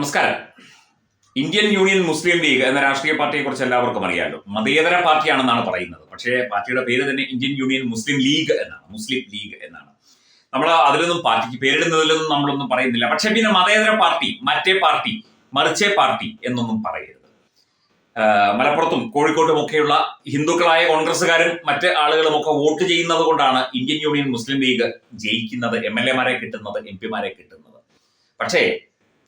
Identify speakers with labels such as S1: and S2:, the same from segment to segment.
S1: നമസ്കാരം. Indian Union Muslim league എന്ന രാഷ്ട്രീയ പാർട്ടിയെ കുറിച്ച് എല്ലാവർക്കും അറിയാമല്ലോ മതേതര പാർട്ടിയാണെന്നാണ് പറയുന്നത്. പക്ഷേ പാർട്ടിയുടെ പേര് തന്നെ ഇന്ത്യൻ യൂണിയൻ മുസ്ലിം ലീഗ് എന്നാണ്. മുസ്ലിം ലീഗ് എന്നാണ്. നമ്മൾ അതിലൊന്നും പാർട്ടിക്ക് പേരിടുന്നതിലൊന്നും നമ്മളൊന്നും പറയുന്നില്ല. പക്ഷേ പിന്നെ മതേതര പാർട്ടി മറ്റേ പാർട്ടി മറിച്ചേ പാർട്ടി എന്നൊന്നും പറയരുത്. മലപ്പുറത്തും കോഴിക്കോട്ടും ഒക്കെയുള്ള ഹിന്ദുക്കളായ കോൺഗ്രസ്സുകാരും മറ്റ് ആളുകളും ഒക്കെ വോട്ട് ചെയ്യുന്നത് കൊണ്ടാണ് ഇന്ത്യൻ യൂണിയൻ മുസ്ലിം ലീഗ് ജയിക്കുന്നത് എം എൽ എമാരെ കിട്ടുന്നത് എം പിമാരെ കിട്ടുന്നത്. പക്ഷേ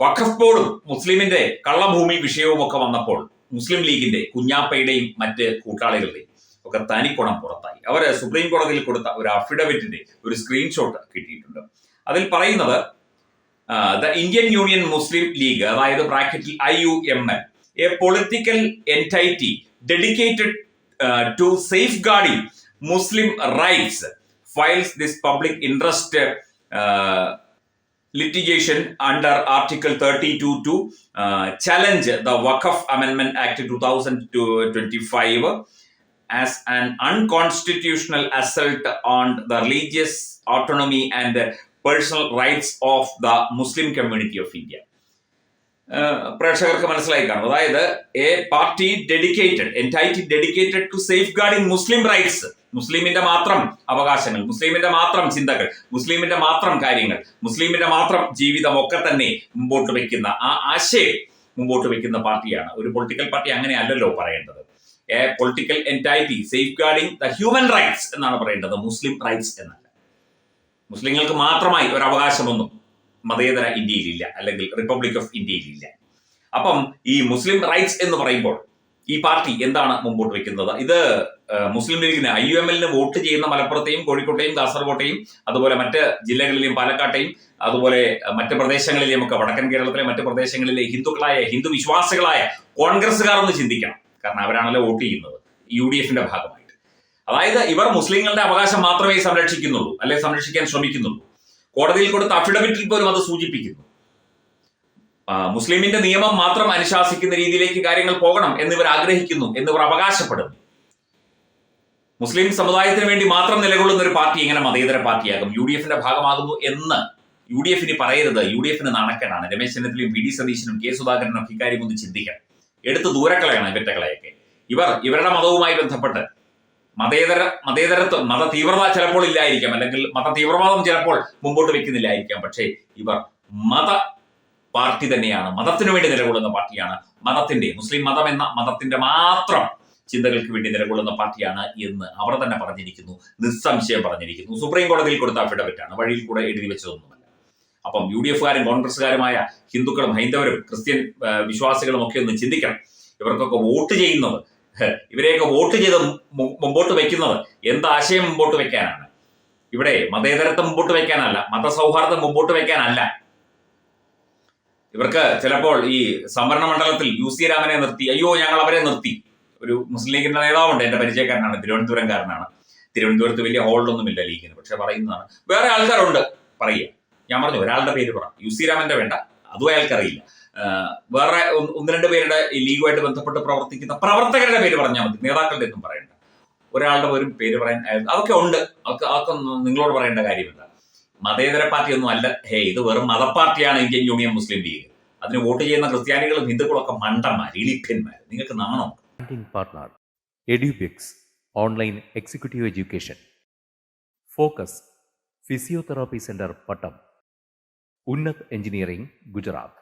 S1: വഖഫ് ബോർഡും മുസ്ലിമിന്റെ കള്ളഭൂമി വിഷയവും ഒക്കെ വന്നപ്പോൾ മുസ്ലിം ലീഗിന്റെ കുഞ്ഞാപ്പയുടെയും മറ്റ് കൂട്ടാളികളുടെയും ഒക്കെ തനിക്കുണം പുറത്തായി. അവർ സുപ്രീം കോടതിയിൽ കൊടുത്ത ഒരു അഫിഡവിറ്റിന്റെ ഒരു സ്ക്രീൻഷോട്ട് കിട്ടിയിട്ടുണ്ട്. അതിൽ പറയുന്നത് the Indian Union Muslim League അതായത് ബ്രാക്കറ്റിൽ I U M a political entity dedicated to safeguarding Muslim rights files this public interest litigation under Article 32 to uh, challenge the Waqf Amendment Act 2025 as an unconstitutional assault on the religious autonomy and the personal rights of the Muslim community of India. പ്രേക്ഷകർക്ക് മനസ്സിലായി കാണും. അതായത് a party dedicated entity dedicated to safeguarding Muslim rights മുസ്ലിമിന്റെ മാത്രം അവകാശങ്ങൾ മുസ്ലിമിന്റെ മാത്രം ചിന്തകൾ മുസ്ലിമിന്റെ മാത്രം കാര്യങ്ങൾ മുസ്ലിമിന്റെ മാത്രം ജീവിതം ഒക്കെ തന്നെ മുമ്പോട്ട് വെക്കുന്ന ആ ആശയം മുമ്പോട്ട് വെക്കുന്ന പാർട്ടിയാണ്. ഒരു പൊളിറ്റിക്കൽ പാർട്ടി അങ്ങനെ അല്ലല്ലോ പറയേണ്ടത്. A political entity safeguarding the human rights എന്നാണ് പറയേണ്ടത്. മുസ്ലിം റൈറ്റ്സ് എന്നല്ല. മുസ്ലിങ്ങൾക്ക് മാത്രമായി ഒരു അവകാശമൊന്നും മതേതര ഇന്ത്യയിലില്ല അല്ലെങ്കിൽ റിപ്പബ്ലിക് ഓഫ് ഇന്ത്യയിലില്ല. അപ്പം ഈ മുസ്ലിം റൈറ്റ്സ് എന്ന് പറയുമ്പോൾ ഈ പാർട്ടി എന്താണ് മുമ്പോട്ട് വെക്കുന്നത് ഇത് മുസ്ലിം ലീഗിന് ഐ യു എം എല്ലിന് വോട്ട് ചെയ്യുന്ന മലപ്പുറത്തെയും കോഴിക്കോട്ടെയും കാസർകോട്ടെയും അതുപോലെ മറ്റ് ജില്ലകളിലെയും പാലക്കാട്ടെയും അതുപോലെ മറ്റ് പ്രദേശങ്ങളിലെയും ഒക്കെ വടക്കൻ കേരളത്തിലെ മറ്റ് പ്രദേശങ്ങളിലെ ഹിന്ദുക്കളായ ഹിന്ദു വിശ്വാസികളായ കോൺഗ്രസ്സുകാർ ഒന്ന് ചിന്തിക്കണം. കാരണം അവരാണല്ലോ വോട്ട് ചെയ്യുന്നത് യു ഡി എഫിന്റെ ഭാഗമായിട്ട്. അതായത് ഇവർ മുസ്ലിങ്ങളുടെ അവകാശം മാത്രമേ സംരക്ഷിക്കുന്നുള്ളൂ അല്ലെ സംരക്ഷിക്കാൻ ശ്രമിക്കുന്നുള്ളൂ. കോടതിയിൽ കൊടുത്ത അഫിഡവിറ്റിൽ പോലും അത് സൂചിപ്പിക്കുന്നു. മുസ്ലിമിന്റെ നിയമം മാത്രം അനുശാസിക്കുന്ന രീതിയിലേക്ക് കാര്യങ്ങൾ പോകണം എന്നിവർ ആഗ്രഹിക്കുന്നു എന്നിവർ അവകാശപ്പെടുന്നു. മുസ്ലിം സമുദായത്തിന് വേണ്ടി മാത്രം നിലകൊള്ളുന്ന ഒരു പാർട്ടി എങ്ങനെ മതേതര പാർട്ടിയാകും? യു ഡി എഫിന്റെ ഭാഗമാകുന്നു എന്ന് യു ഡി എഫിന് പറയരുത്. യു ഡി എഫിന് നാണക്കേടാണ്. രമേശ് ചെന്നിത്തലയും വി ഡി സതീശനും കെ സുധാകരനും ഇക്കാര്യം ഒന്ന് ചിന്തിക്കണം. എടുത്ത് ദൂരക്കളയാണ് ഇവറ്റകളെയൊക്കെ. ഇവർ ഇവരുടെ മതവുമായി ബന്ധപ്പെട്ട് മതേതര മതേതരത്വം മത തീവ്രത ചിലപ്പോൾ ഇല്ലായിരിക്കാം. അല്ലെങ്കിൽ മത തീവ്രവാദം ചിലപ്പോൾ മുമ്പോട്ട് വെക്കുന്നില്ലായിരിക്കാം. പക്ഷേ ഇവർ മത പാർട്ടി തന്നെയാണ്. മതത്തിനു വേണ്ടി നിലകൊള്ളുന്ന പാർട്ടിയാണ്. മതത്തിന്റെ മുസ്ലിം മതം എന്ന മതത്തിന്റെ മാത്രം ചിന്തകൾക്ക് വേണ്ടി നിലകൊള്ളുന്ന പാർട്ടിയാണ് എന്ന് അവർ തന്നെ പറഞ്ഞിരിക്കുന്നു. നിസ്സംശയം പറഞ്ഞിരിക്കുന്നു. സുപ്രീം കോടതിയിൽ കൊടുത്ത അഫിഡവിറ്റാണ്. വഴിയിൽ കൂടെ എഴുതി വെച്ചതൊന്നുമല്ല. അപ്പം യു ഡി എഫുകാരും കോൺഗ്രസ്സുകാരുമായ ഹിന്ദുക്കളും ഹൈന്ദവരും ക്രിസ്ത്യൻ വിശ്വാസികളും ഒക്കെ ഒന്ന് ചിന്തിക്കണം. ഇവർക്കൊക്കെ വോട്ട് ചെയ്യുന്നത് ഇവരെയൊക്കെ വോട്ട് ചെയ്ത് മുമ്പോട്ട് വെക്കുന്നത് എന്ത് ആശയം മുമ്പോട്ട് വെക്കാനാണ് ഇവിടെ മതേതരത്വം മുമ്പോട്ട് വെക്കാനല്ല മതസൗഹാർദ്ദം മുമ്പോട്ട് വെക്കാനല്ല ഇവർക്ക് ചിലപ്പോൾ ഈ സംവരണ മണ്ഡലത്തിൽ യു സി രാമനെ നിർത്തി അയ്യോ ഞങ്ങൾ അവരെ നിർത്തി. ഒരു മുസ്ലിം ലീഗിന്റെ നേതാവുണ്ട് എന്റെ പരിചയക്കാരനാണ് തിരുവനന്തപുരംകാരനാണ്. തിരുവനന്തപുരത്ത് വലിയ ഹോൾഡൊന്നുമില്ല ലീഗിന് പക്ഷെ പറയുന്നതാണ്. വേറെ ആൾക്കാരുണ്ട് പറയുക. ഞാൻ പറഞ്ഞു ഒരാളുടെ പേര് പറ. യു സി രാമന്റെ വേണ്ട അതും അയാൾക്കറിയില്ല. വേറെ ഒന്ന് രണ്ട് പേരുടെ ലീഗുമായിട്ട് ബന്ധപ്പെട്ട് പ്രവർത്തിക്കുന്ന പ്രവർത്തകരുടെ പേര് പറഞ്ഞാൽ മതി. നേതാക്കളുടെ ഒന്നും പറയണ്ട. ഒരാളുടെ പോലും പേര് പറയാൻ അതൊക്കെ ഉണ്ട്. അതൊക്കെ അതൊക്കെ നിങ്ങളോട് പറയേണ്ട കാര്യമില്ല മതേതര പാർട്ടി ഒന്നും അല്ല. ഹേ ഇത് വെറും മതപ്പാർട്ടിയാണ് ഇന്ത്യൻ യൂണിയൻ മുസ്ലിം ലീഗ്. അതിന് വോട്ട് ചെയ്യുന്ന ക്രിസ്ത്യാനികളും ഹിന്ദുക്കളും ഒക്കെ മണ്ടന്മാർ ഇലിപ്യന്മാർ നിങ്ങൾക്ക് നാണോ?
S2: Online executive education focus physiotherapy centre Pattom Unnath engineering Gujarat